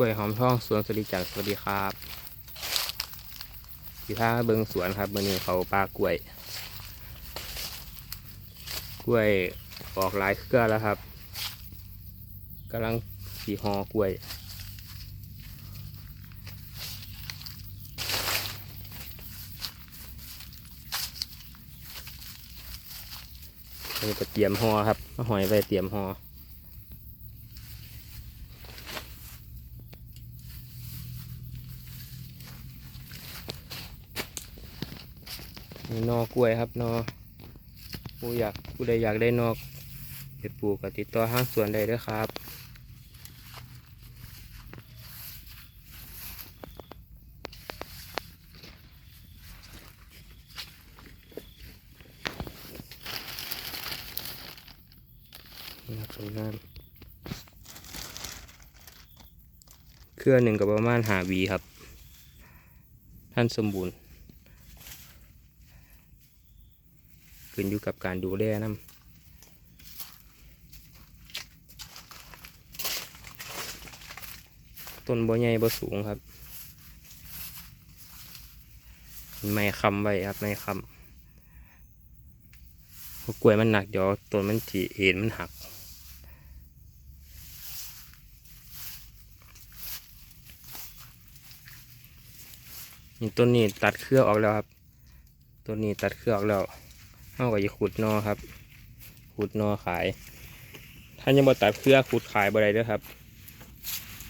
กล้วยหอมทองสวนสวัสดีจันทร์สวัสดีครับอยู่ท่าเบิงสวนครับเมื่อนี้เขาปลากล้วย กล้วยออกหลายเครือแล้วครับกำลังสีหอกล้วยนี่ก็เตรียมหอครับหอยไปเตรียมหอ นี่นอกล้วยครับนอผู้อยากผู้ใดอยากได้นอกไปปลูกก็ติดต่อห้างสวนได้เด้วยครับนี่ครับสวยงามเครือหนึ่งกับประมาณหาวีครับ ท่านสมบูรณ์ ขึ้นอยู่กับการดูแลน้ำต้นบ่ใหญ่บ่สูงครับไม่คำไว้ครับไม่คำพรากล้วยมันหนักเดี๋ยวต้นมันจีเอ็นมันหัก นี่ต้นนี้ตัดเครือออกแล้วครับ ต้นนี้ตัดเครือออกแล้ว เอาก็จะขุดนอครับ ขุดนอขาย ถ้ายังบ่ตัดเครือขุดขายบ่ได้เด้วยครับ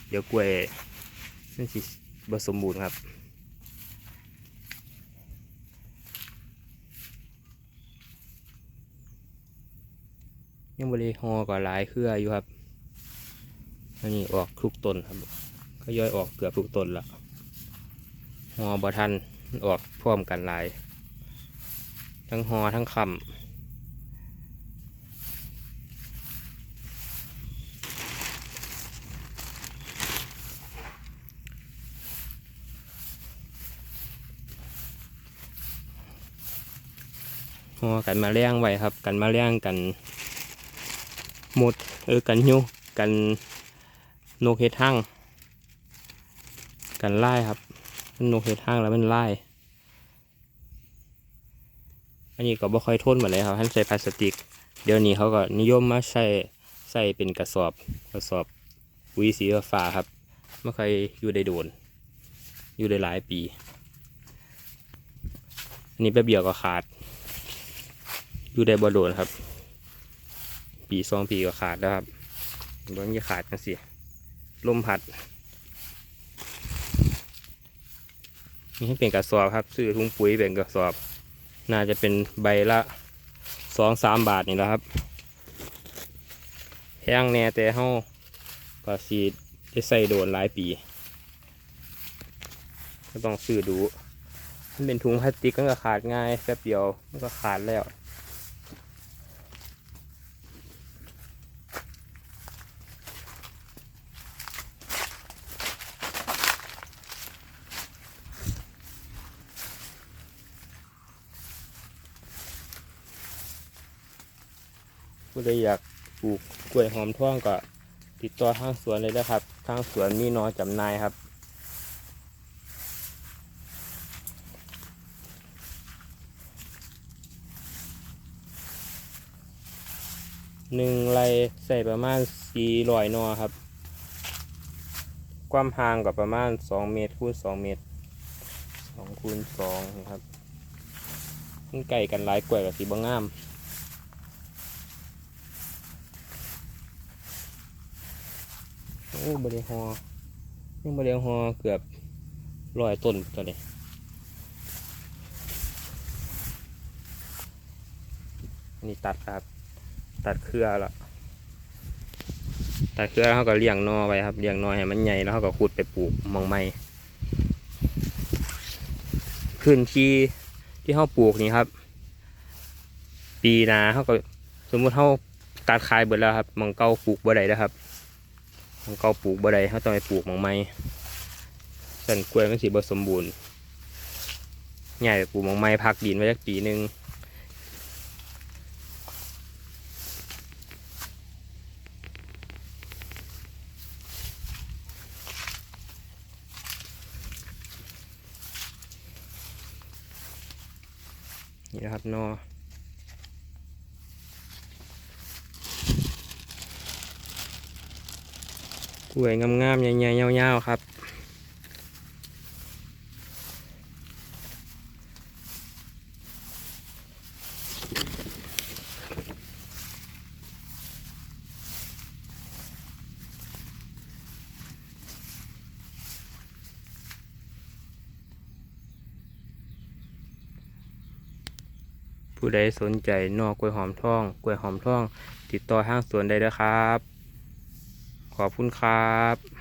เดี๋ยวกล้วยมันสิบ่สมบูรณ์ครับยังบริหอก็หลายเครืออยู่ครับ อันนี้ออกทุกต้นครับ ก็ย่อยออกเกือบทุกต้นละหอบทันมันออกพร้อมกันหลาย ทั้งหอทั้งคำหอกันมาเลี้ยงไว้ครับ กันมาเลี้ยงกันหมดเออกันยุกันนกเฮ็ดหั่งกันไล่ครับมันนกเห็ดห้างแล้วมันไล่ อันนี้ก็บ่ค่อยทนเหมือนเลยครับท่านใส่พลาสติก เดี๋ยวนี้เขาก็นิยมมาใส่ใส่เป็นกระสอบกระสอบปุ๋ยสีฟ้าครับไม่เคยอยู่ได้โดน อยู่ได้หลายปี อันนี้แป๊บเดียวก็ขาด อยู่ได้บ่โดนครับ ปีสองปีก็ขาดแล้วครับเบิ่งจะขาดกันสิลมพัดนี่ให้เป็นกระสอบครับ ซื้อถุงปุ๋ยเป็นกระสอบ น่าจะเป็นใบละสองสามบาทนี่แหละครับแพงแน่แต่เฮาก็สีได้ใส่โดนหลายปี ก็ต้องซื้อดูมันเป็นถุงพลาสติกมันก็ขาดง่ายแป๊บเดียวมันก็ขาดแล้ว ผู้ใดอยากปลูกกล้วยหอมท่วงก็ติดต่อทางสวนเลยนะครับ ทางสวนมีนอจำหน่ายครับ หนึ่งไรใส่ประมาณสี่ร้อยนอครับ ความห่างกับประมาณสองเมตรคูณสองเมตรสองคูณสองครับมันไก่กันหลายกล้วยกับสีบางงาม โอ้บริหอยังบริหอเกือบร้อยต้นตัวนี้นี่ตัดครับ ตัดเครือแล้วตัดเครือแล้วเขาก็เลี้ยงนอไว้ครับเลี้ยงนอให้มันใหญ่แล้วเขาก็ขุดไปปลูกมองไม่พื้นที่ที่เขาปลูกนี่ครับ ปีนาเขาก็สมมุติเขาตัดขายเบิดแล้วครับมองเก่าปลูกบ่ได้แล้วครับ ของเก่าปลูกบ่ได้เขาต้องไปปลูกหมองไม่สันกล้วยมันสีบสมบูรณ์ใหญ่ปลูกหมองไม่พักดินไว้สักปีหนึ่งนี่นะครับนอ กล้วยงามๆใหญ่ๆยาวๆครับผู้ใดสนใจนอกกล้วยหอมทอง กล้วยหอมทอง ติดต่อห้างสวนได้เลยครับ ขอบคุณครับ